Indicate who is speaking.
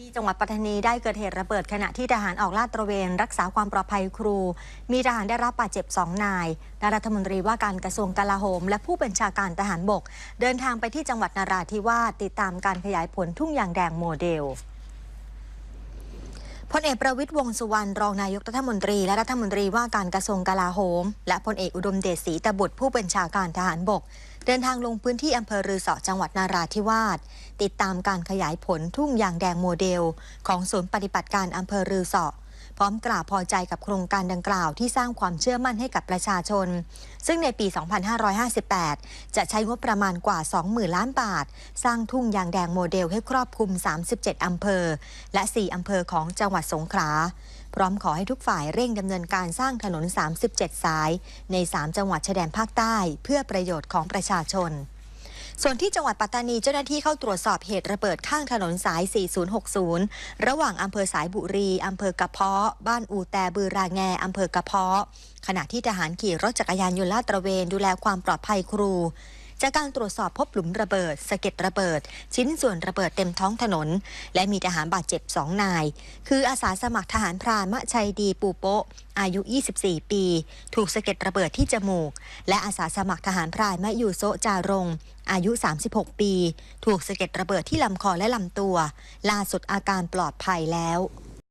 Speaker 1: ที่จังหวัดปัตตานีได้เกิดเหตุระเบิดขณะที่ทหารออกลาดตระเวน รักษาความปลอดภัยครู มีทหารได้รับบาดเจ็บสองนายและรัฐมนตรีว่าการกระทรวงกลาโหม และผู้บัญชาการทหารบก เดินทางไปที่จังหวัดนาราธิวาสติดตามการขยายผลทุ่งยางแดงโมเดล พลเอกประวิทย์วงสุวรรณรองนายกรัฐมนตรี และรัฐมนตรีว่าการกระทรวงกลาโหม และพลเอกอุดมเดชศรีตบุตรผู้บัญชาการทหารบก เดินทางลงพื้นที่อำเภอรือสอจังหวัดนาราธิวาสติดตามการขยายผลทุ่งยางแดงโมเดล ของศูนย์ปฏิบัติการอำเภอรือสอ ร้อมกล่าวพอใจกับโครงการดังกล่าวที่สร้างความเชื่อมั่นให้กับประชาชน ซึ่งในปี 2558 จะใช้งบประมาณกว่า 20,000 ล้านบาท สร้างทุ่งยางแดงโมเดลให้ครอบคลุม 37 อำเภอ และ 4 อำเภอของจังหวัดสงขลาพร้อมขอให้ทุกฝ่ายเร่งดำเนินการสร้างถนน 37 สาย ใน 3 จังหวัดชายแดนภาคใต้ เพื่อประโยชน์ของประชาชน ส่วนที่จังหวัดปัตตานีเจ้าหน้าที่เข้าตรวจสอบเหตุระเบิดข้างถนนสาย 4060 ระหว่างอำเภอสายบุรี อำเภอกระเพาะ บ้านอูแต่บือราแง อำเภอกระเพาะ ขณะที่ทหารขี่รถจักรยานยนต์ลาดตระเวนดูแลความปลอดภัยครู จากการตรวจสอบพบหลุมระเบิดสะเก็ดระเบิด ชิ้นส่วนระเบิดเต็มท้องถนน และมีทหารบาดเจ็บสองนาย คืออาสาสมัครทหารพรานมะชัยดีปูโปะอายุ 24 ปี ถูกสะเก็ดระเบิดที่จมูก และอาสาสมัครทหารพรานมะยูโซจารงอายุ 36 ปี ถูกสะเก็ดระเบิดที่ลำคอและลำตัว ล่าสุดอาการปลอดภัยแล้ว